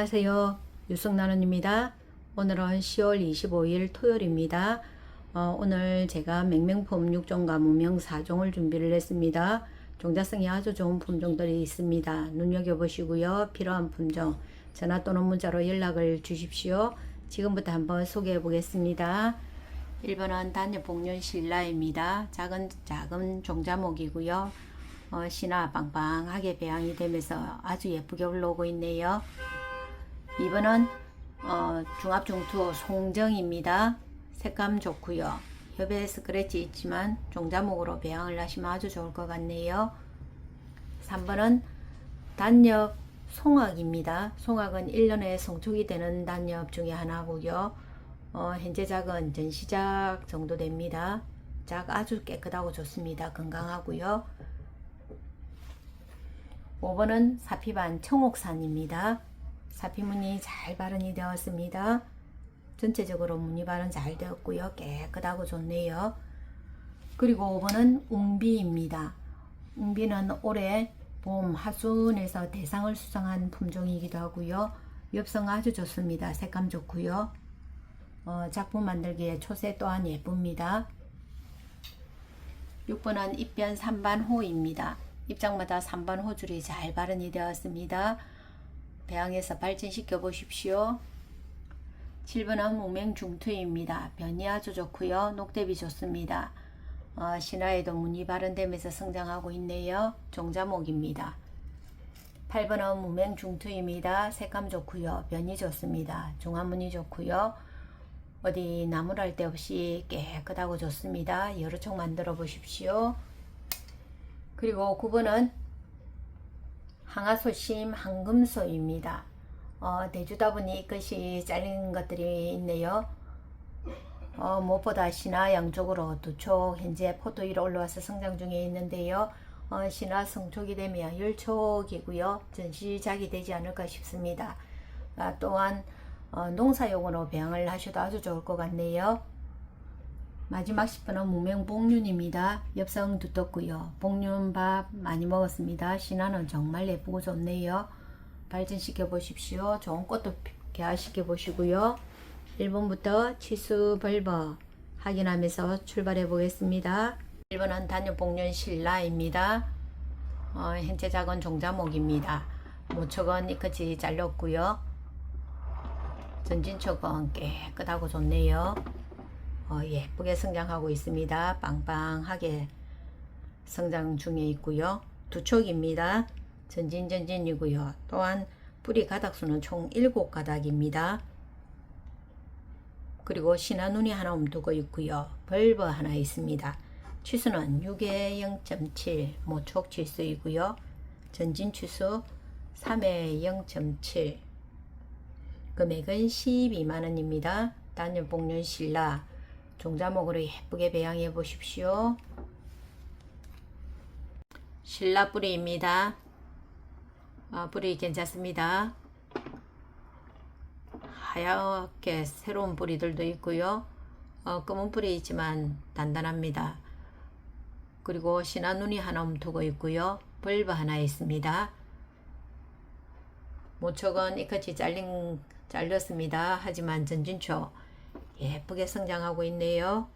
안녕하세요. 유성나눔입니다. 오늘은 10월 25일 토요일입니다. 어, 오늘 제가 맹맹품 6종과 무명 4종을 준비를 했습니다. 종자성이 아주 좋은 품종들이 있습니다. 눈여겨보시고요. 필요한 품종 전화 또는 문자로 연락을 주십시오. 지금부터 한번 소개해 보겠습니다. 1번은 단엽복륜 신라입니다. 작은 작은 종자목이고요. 어, 신화 빵빵하게 배양이 되면서 아주 예쁘게 올라오고 있네요. 2번은 어, 중압중투 송정입니다. 색감 좋고요. 협에 스크래치 있지만 종자목으로 배양을 하시면 아주 좋을 것 같네요. 3번은 단엽 송악입니다. 송악은 1년에 성촉이 되는 단엽 중에 하나고요. 어, 현재 작은 전시작 정도 됩니다. 작 아주 깨끗하고 좋습니다. 건강하고요. 5번은 사피반 청옥산입니다. 사피무늬 잘 발현이 되었습니다. 전체적으로 무늬 발현 잘 되었고요. 깨끗하고 좋네요. 그리고 5번은 웅비입니다. 웅비는 올해 봄 하순에서 대상을 수상한 품종이기도 하고요. 엽성 아주 좋습니다. 색감 좋고요. 어, 작품 만들기에 초세 또한 예쁩니다. 6번은 입변 3반 호입니다. 입장마다 3반 호줄이 잘 발현이 되었습니다. 배양해서 발전시켜 보십시오. 7번은 무맹중투입니다. 변이 아주 좋고요. 녹대비 좋습니다. 어, 신화에도 무늬 발현되면서 성장하고 있네요. 종자목입니다. 8번은 무맹중투입니다. 색감 좋고요. 변이 좋습니다. 중화무늬 좋고요. 어디 나무랄 데 없이 깨끗하고 좋습니다. 여러 촉 만들어 보십시오. 그리고 9번은 항아소심 황금소입니다. 어, 대주다 보니 끝이 잘린 것들이 있네요. 어, 무엇보다 신화 양쪽으로 두 촉 현재 포도 위로 올라와서 성장 중에 있는데요. 어, 신화 성촉이 되면 열촉이고요. 전시작이 되지 않을까 싶습니다. 아, 또한 어, 농사용으로 배양을 하셔도 아주 좋을 것 같네요. 마지막 10번은 무명복륜입니다. 엽성 두텁고요. 복륜밥 많이 먹었습니다. 신화는 정말 예쁘고 좋네요. 발전시켜 보십시오. 좋은 꽃도 개화시켜 보시고요. 1번부터 치수 벌버 확인하면서 출발해 보겠습니다. 1번은 단엽복륜 신라입니다. 어, 현재 작은 종자목입니다. 모척은 이끝이 잘렸고요. 전진촉은 깨끗하고 좋네요. 어, 예쁘게 성장하고 있습니다. 빵빵하게 성장 중에 있고요. 두 촉입니다. 전진 전진이고요. 또한 뿌리 가닥수는 총 7가닥입니다. 그리고 신화눈이 하나 움두고 있고요. 벌버 하나 있습니다. 치수는 6에 0.7 모촉 치수이고요. 전진 치수 3에 0.7 금액은 12만원입니다. 단열복륜 신라 종자목으로 예쁘게 배양해 보십시오. 신라 뿌리입니다. 아, 뿌리 괜찮습니다. 하얗게 새로운 뿌리들도 있고요. 어, 검은 뿌리 있지만 단단합니다. 그리고 신화눈이 하나 움트고 있고요. 벌브 하나 있습니다. 모촉은 이같이 잘린 잘렸습니다. 하지만 전진초 예쁘게 성장하고 있네요.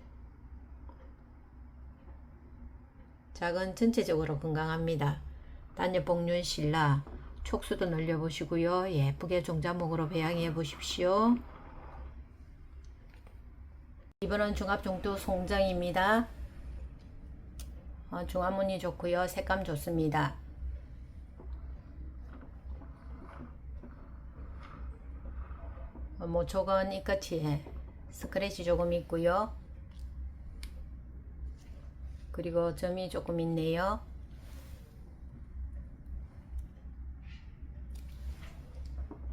작은 전체적으로 건강합니다. 단엽 복륜 신라 촉수도 늘려보시고요. 예쁘게 종자목으로 배양해 보십시오. 이번은 중압종도 송정입니다. 어, 중화무늬 좋고요. 색감 좋습니다. 어, 모촉은 이같이 스크래치 조금 있고요. 그리고 점이 조금 있네요.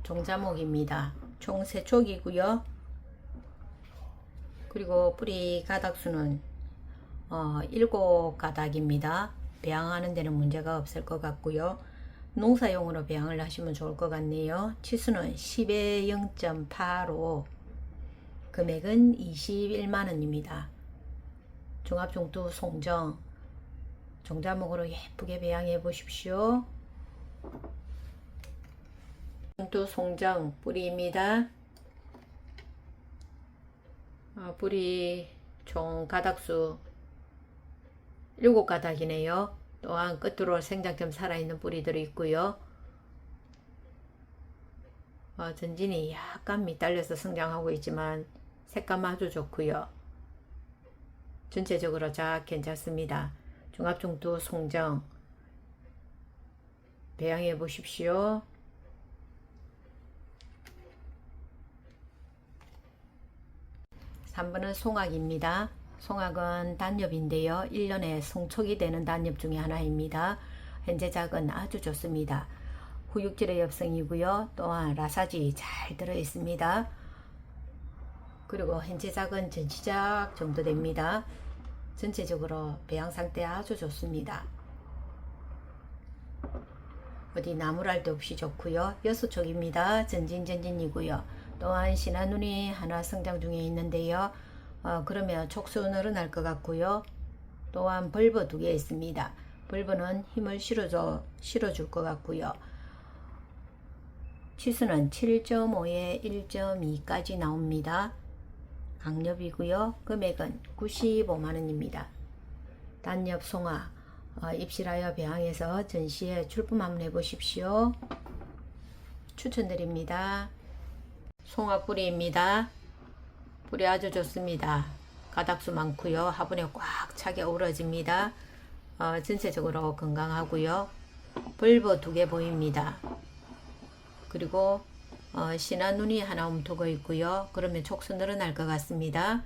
종자목입니다. 총 3촉이고요. 그리고 뿌리 가닥수는 어, 7가닥입니다. 배양하는 데는 문제가 없을 것 같고요. 농사용으로 배양을 하시면 좋을 것 같네요. 치수는 10에 0.85 금액은 21만원입니다. 종합종두 송정 종자목으로 예쁘게 배양해 보십시오. 종합중투 송정 뿌리입니다. 어, 뿌리 총 가닥수 7가닥이네요. 또한 끝으로 생장점 살아있는 뿌리들이 있고요. 어, 전진이 약간 밑달려서 성장하고 있지만 색감 아주 좋고요. 전체적으로 잘 괜찮습니다. 종합중투 송정 배양해 보십시오. 삼번은 송악입니다. 송악은 단엽인데요. 1년에 송촉이 되는 단엽 중에 하나입니다. 현재 작은 아주 좋습니다. 후육질의 엽성이고요. 또한 라사지 잘 들어 있습니다. 그리고 현재 작은 전시작 정도 됩니다. 전체적으로 배양 상태 아주 좋습니다. 어디 나무랄 데 없이 좋고요. 여수촉입니다. 전진전진이고요. 또한 신한눈이 하나 성장 중에 있는데요. 어, 그러면 촉수 늘어날 것 같고요. 또한 벌버 두 개 있습니다. 벌버는 힘을 실어줘, 실어줄 것 같고요. 치수는 7.5에 1.2까지 나옵니다. 강엽이고요. 금액은 95만원입니다. 단엽 송화 어, 입실하여 배양해서 전시에 출품 한번 해보십시오. 추천드립니다. 송화 뿌리입니다. 뿌리 아주 좋습니다. 가닥수 많고요. 화분에 꽉 차게 어우러집니다. 어, 전체적으로 건강하고요. 벌버 두개 보입니다. 그리고 어, 신한 눈이 하나 움트고 있고요. 그러면 촉수 늘어날 것 같습니다.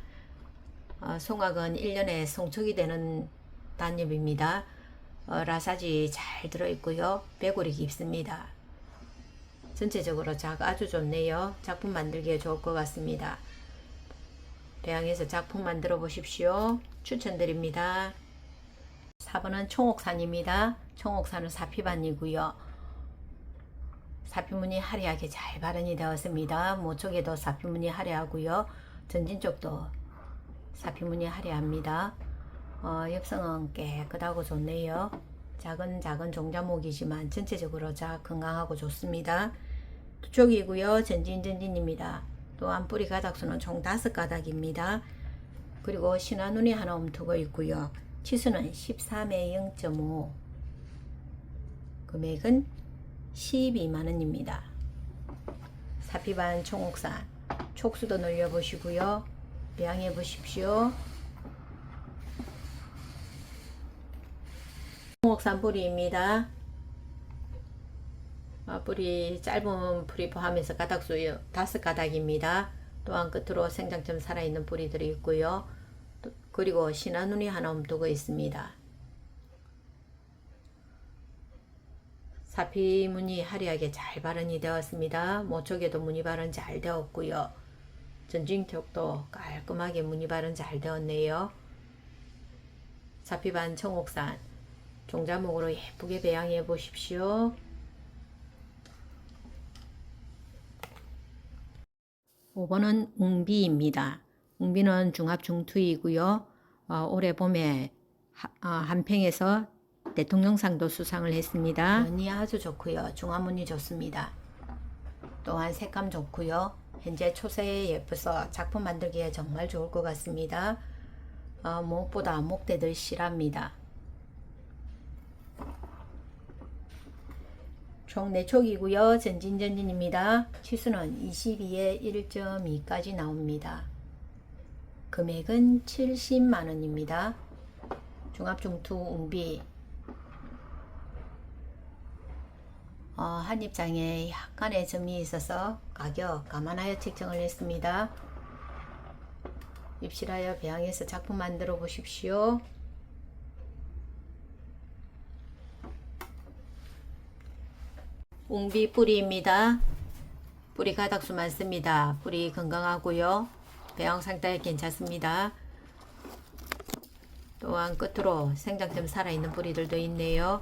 어, 송악은 1년에 송촉이 되는 단엽입니다. 어, 라사지 잘 들어있고요. 배골이 깊습니다. 전체적으로 작 아주 좋네요. 작품 만들기에 좋을 것 같습니다. 배양해서 작품 만들어 보십시오. 추천드립니다. 4번은 총옥산입니다. 총옥산은 사피반이고요. 사피무늬 화려하게 잘 발현이 되었습니다. 모쪽에도 사피무늬 화려하고요. 전진 쪽도 사피무늬 화려합니다. 어, 엽성은 깨끗하고 좋네요. 작은 작은 종자목이지만 전체적으로 잘 건강하고 좋습니다. 두 쪽이고요. 전진 전진입니다. 또한 뿌리 가닥수는 총 다섯 가닥입니다. 그리고 신화눈이 하나 움트고 있고요. 치수는 13에 0.5 금액은 12만원입니다. 사피반 총옥산 촉수도 늘려보시고요. 배양해 보십시오. 총옥산 뿌리입니다. 아, 뿌리 짧은 뿌리 포함해서 가닥수 다섯 가닥입니다. 또한 끝으로 생장점 살아있는 뿌리들이 있고요. 또- 그리고 신화눈이 하나 움두고 있습니다. 사피 무늬 화려하게 잘 발현이 되었습니다. 모쪽에도 무늬 발현 잘 되었고요. 전진쪽도 깔끔하게 무늬 발현 잘 되었네요. 사피반 청옥산 종자목으로 예쁘게 배양해 보십시오. 5번은 웅비입니다. 웅비는 중합중투이고요. 어, 올해 봄에 하- 어, 한평에서 대통령상도 수상을 했습니다. 면이 아주 좋고요. 중화문이 좋습니다. 또한 색감 좋고요. 현재 초세에 예뻐서 작품 만들기에 정말 좋을 것 같습니다. 어, 무엇보다 목대들 실합니다. 총 4촉이고요. 전진전진입니다. 치수는 22에 1.2까지 나옵니다. 금액은 70만원입니다. 종합중투 웅비 어, 한 입장에 약간의 점이 있어서 가격 감안하여 책정을 했습니다. 입실하여 배양해서 작품 만들어 보십시오. 웅비 뿌리입니다. 뿌리 가닥수 많습니다. 뿌리 건강하고요. 배양 상태 괜찮습니다. 또한 끝으로 생장점 살아있는 뿌리들도 있네요.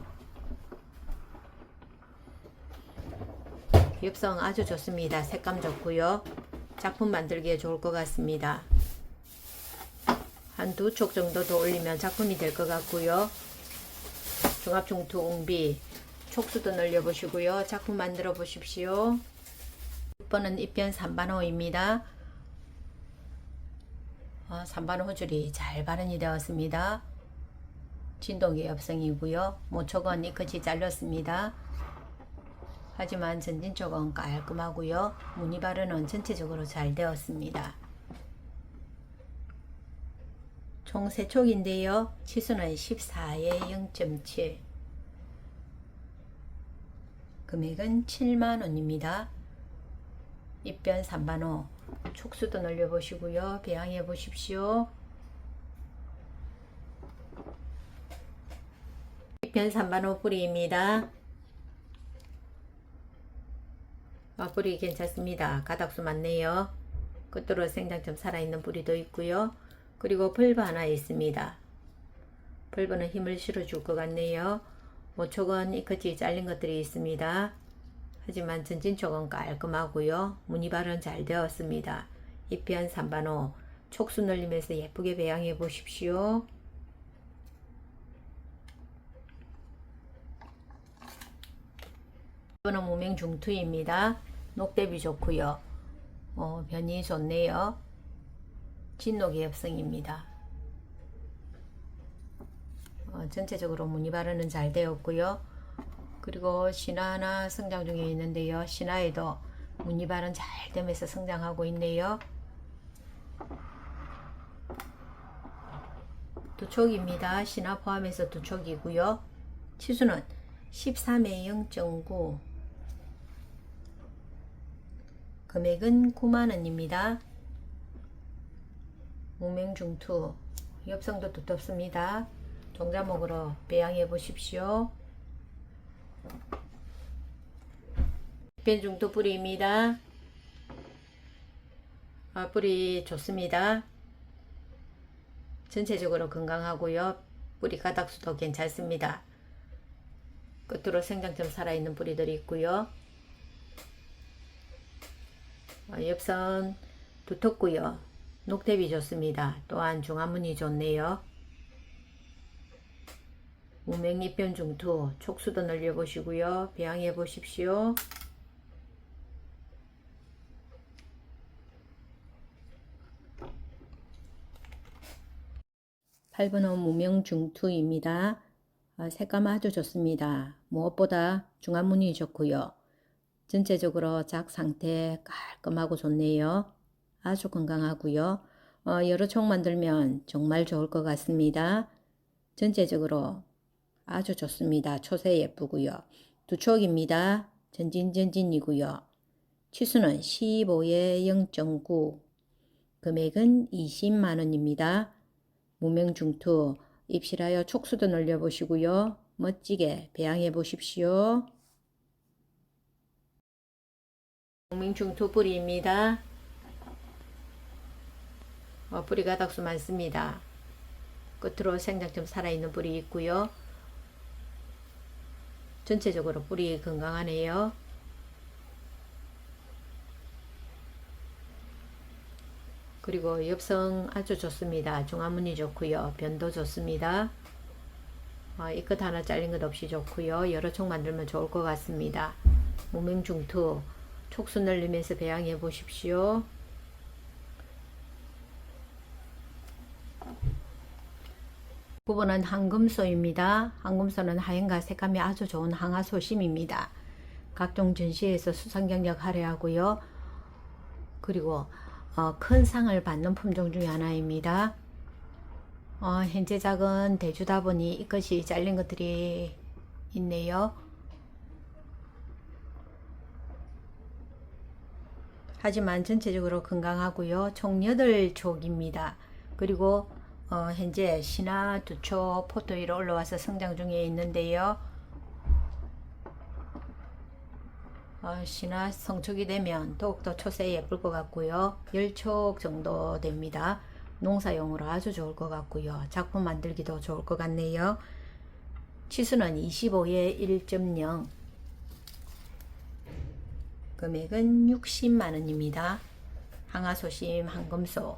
엽성 아주 좋습니다. 색감 좋고요. 작품 만들기에 좋을 것 같습니다. 한 두 촉 정도 더 올리면 작품이 될 것 같고요. 종합중투 웅비 촉수도 늘려보시고요. 작품 만들어 보십시오. 6번은 입변 3반호입니다. 어, 3반호 줄이 잘 발현이 되었습니다. 진동기 협성이고요. 모촉은 이 끝이 잘렸습니다. 하지만 전진 쪽은 깔끔하고요. 무늬 발현은 전체적으로 잘 되었습니다. 총 3촉인데요. 치수는 14에 0.7 금액은 7만원입니다. 입변 3반호 촉수도 늘려보시고요. 배양해 보십시오. 입변 3반호 뿌리입니다. 아, 뿌리 괜찮습니다. 가닥수 맞네요. 끝으로 생장점 살아있는 뿌리도 있고요. 그리고 벌브 하나 있습니다. 벌브는 힘을 실어줄 것 같네요. 모촉은 이 끝이 잘린 것들이 있습니다. 하지만 전진 쪽은 깔끔하고요. 무늬발은 잘 되었습니다. 입변 3반호 촉수 늘리면서 예쁘게 배양해 보십시오. 이거는 무명 중투입니다. 녹대비 좋고요. 어, 변이 좋네요. 진녹이 협성입니다. 어, 전체적으로 무늬 발현은 잘 되었고요. 그리고 신화 하나 성장 중에 있는데요. 신화에도 무늬 발현 잘 되면서 성장하고 있네요. 두 촉입니다. 신화 포함해서 두 촉이고요. 치수는 13에 0.9 금액은 9만원입니다. 무명중투 엽성도 두텁습니다. 종자목으로 배양해 보십시오. 변중투 뿌리입니다. 아, 뿌리 좋습니다. 전체적으로 건강하고요. 뿌리 가닥수도 괜찮습니다. 끝으로 생장점 살아있는 뿌리들이 있고요. 어, 엽선 두텁고요. 녹대비 좋습니다. 또한 중화문이 좋네요. 무명잎변 중투 촉수도 늘려보시고요. 배양해 보십시오. 팔번호 무명 중투입니다. 아, 색감 아주 좋습니다. 무엇보다 중화문이 좋고요. 전체적으로 작 상태 깔끔하고 좋네요. 아주 건강하고요. 어, 여러 촉 만들면 정말 좋을 것 같습니다. 전체적으로 아주 좋습니다. 초세 예쁘고요. 두 촉입니다. 전진전진이고요. 치수는 15에 0.9 금액은 20만원입니다. 무명중투 입실하여 촉수도 늘려보시고요. 멋지게 배양해 보십시오. 무명중투 뿌리입니다. 어, 뿌리 가닥수 많습니다. 끝으로 생장점 살아있는 뿌리 있고요. 전체적으로 뿌리 건강하네요. 그리고 엽성 아주 좋습니다. 중화문이 좋고요. 변도 좋습니다. 어, 이끝 하나 잘린 것 없이 좋고요. 여러 촉 만들면 좋을 것 같습니다. 무명중투 촉수 늘리면서 배양해 보십시오. 부분은 황금소입니다. 황금소는 하얀과 색감이 아주 좋은 항아소심입니다. 각종 전시에서 수상 경력 할애하고요. 그리고 어, 큰 상을 받는 품종 중에 하나입니다. 어, 현재 작은 대주다 보니 이것이 잘린 것들이 있네요. 하지만 전체적으로 건강하고요. 총 8촉입니다. 그리고 어, 현재 신화 두초 포토 위로 올라와서 성장 중에 있는데요. 어, 신화 성축이 되면 더욱더 초세 예쁠 것 같고요. 10촉 정도 됩니다. 농사용으로 아주 좋을 것 같고요. 작품 만들기도 좋을 것 같네요. 치수는 25에 1.0 금액은 60만원입니다. 항아소심 황금소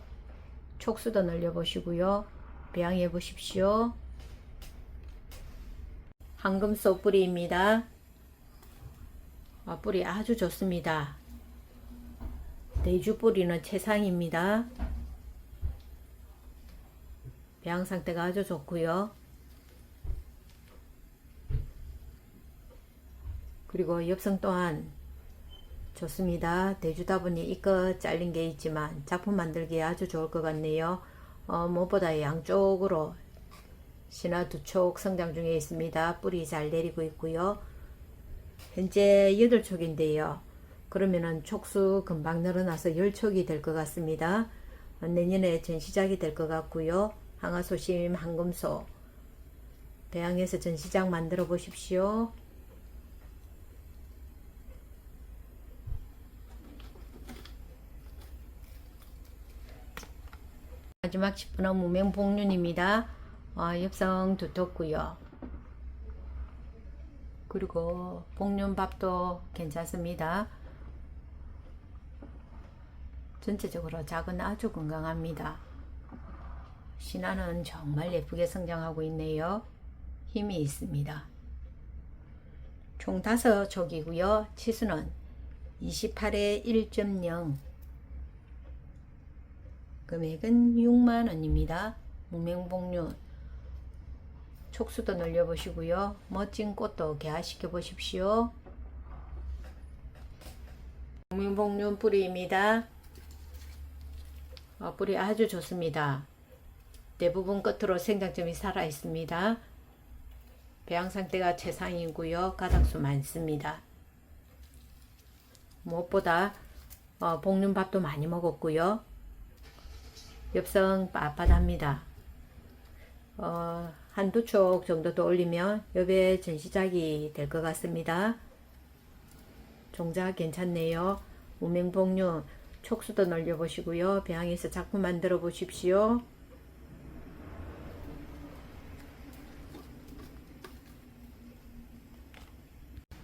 촉수도 늘려보시고요. 배양해 보십시오. 황금소 뿌리입니다. 아, 뿌리 아주 좋습니다. 대주 뿌리는 최상입니다. 배양 상태가 아주 좋고요. 그리고 엽성 또한 좋습니다. 대주다 보니 이껏 잘린 게 있지만 작품 만들기에 아주 좋을 것 같네요. 어, 무엇보다 양쪽으로 신화 두 촉 성장 중에 있습니다. 뿌리 잘 내리고 있고요. 현재 8촉인데요. 그러면은 촉수 금방 늘어나서 10촉이 될 것 같습니다. 어, 내년에 전 시작이 될 것 같고요. 항아소심 황금소 배양해서 전시장 만들어 보십시오. 마지막 10분은 무명복륜입니다. 어, 엽성 두텁고요. 그리고 복륜밥도 괜찮습니다. 전체적으로 작은 아주 건강합니다. 신화는 정말 예쁘게 성장하고 있네요. 힘이 있습니다. 총 5촉이고요. 치수는 28에 1.0 금액은 6만원입니다. 무명복륜 촉수도 늘려보시고요. 멋진 꽃도 개화시켜 보십시오. 무명복륜 뿌리입니다. 어, 뿌리 아주 좋습니다. 대부분 끝으로 생장점이 살아 있습니다. 배양 상태가 최상이고요. 가닥수 많습니다. 무엇보다 어, 복륜밥도 많이 먹었고요. 엽성 빳빳합니다. 어, 한두 촉 정도 더 올리면 엽의 전시작이 될 것 같습니다. 종작 괜찮네요. 무명복륜 촉수도 늘려보시고요. 배양에서 작품 만들어 보십시오.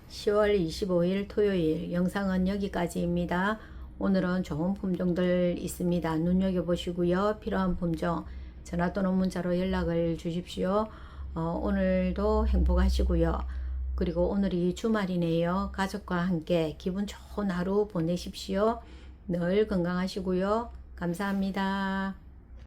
(10월 25일) 토요일 영상은 여기까지입니다. 오늘은 좋은 품종들 있습니다. 눈여겨보시고요. 필요한 품종 전화 또는 문자로 연락을 주십시오. 어, 오늘도 행복하시고요. 그리고 오늘이 주말이네요. 가족과 함께 기분 좋은 하루 보내십시오. 늘 건강하시고요. 감사합니다.